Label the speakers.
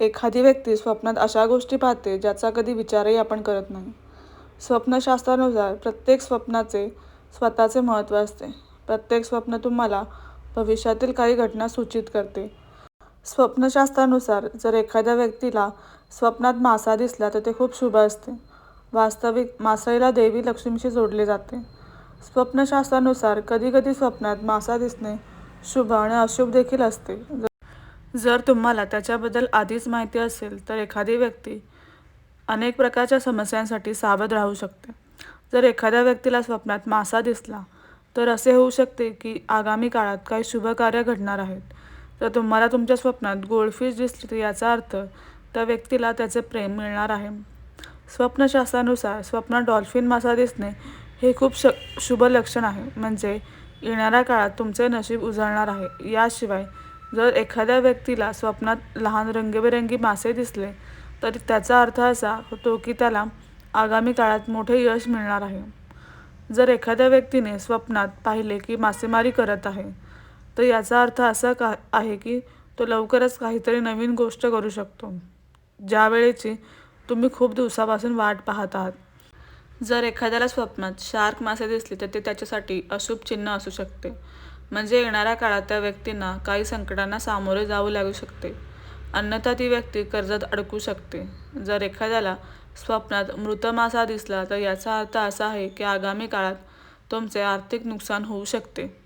Speaker 1: एखादी व्यक्ती स्वप्नात अशा गोष्टी पाहते ज्याचा कधी विचारही आपण करत नाही. स्वप्नशास्त्रानुसार प्रत्येक स्वप्नाचे स्वतःचे महत्त्व असते. प्रत्येक स्वप्न तुम्हाला भविष्यातील काही घटना सूचित करते. स्वप्नशास्त्रानुसार जर एखाद्या व्यक्तीला स्वप्नात मासा दिसला तर ते खूप शुभ असते. वास्तविक मासळीला देवी लक्ष्मीशी जोडले जाते. स्वप्नशास्त्रानुसार कधीकधी स्वप्नात मासा दिसणे शुभ आणि अशुभ देखील असते. जर तुम्हाला त्याच्याबद्दल आधीच माहिती असेल तर एखादी व्यक्ती अनेक प्रकारच्या समस्यांसाठी सावध राहू शकते. जर एखाद्या व्यक्तीला स्वप्नात मासा दिसला तर असे होऊ शकते की आगामी काळात काही शुभ कार्य घडणार आहेत. तर तुम्हाला तुमच्या स्वप्नात गोल्डफिश दिसली तर याचा अर्थ त्या व्यक्तीला त्याचे प्रेम मिळणार आहे. स्वप्नशास्त्रानुसार स्वप्नात डॉल्फिन मासा दिसणे हे खूप श शुभ लक्षण आहे. म्हणजे येणाऱ्या काळात तुमचे नशीब उजळणार आहे. याशिवाय जर एखाद्या व्यक्तीला स्वप्नात लहान रंगीबेरंगी मासे दिसले तर त्याचा अर्थ असा होतो की त्याला आगामी काळात मोठे यश मिळणार आहे. जर एखाद्या व्यक्तीने स्वप्नात पाहिले की मासेमारी करत आहे तर याचा अर्थ असा का आहे की तो लवकरच काहीतरी नवीन गोष्ट करू शकतो. ज्यावेळेची तुम्ही खूप दिवसापासून वाट पाहत आहात. जर एखाद्याला स्वप्नात शार्क मासे दिसले तर ते त्याच्यासाठी अशुभ चिन्ह असू शकते. म्हणजे येणाऱ्या काळात त्या व्यक्तींना काही संकटांना सामोरे जाऊ लागू शकते. अन्यथा ती व्यक्ती कर्जात अडकू शकते. जर एखाद्याला स्वप्नात मृत मासा दिसला तर याचा अर्थ असा आहे की आगामी काळात तुमचे आर्थिक नुकसान होऊ शकते.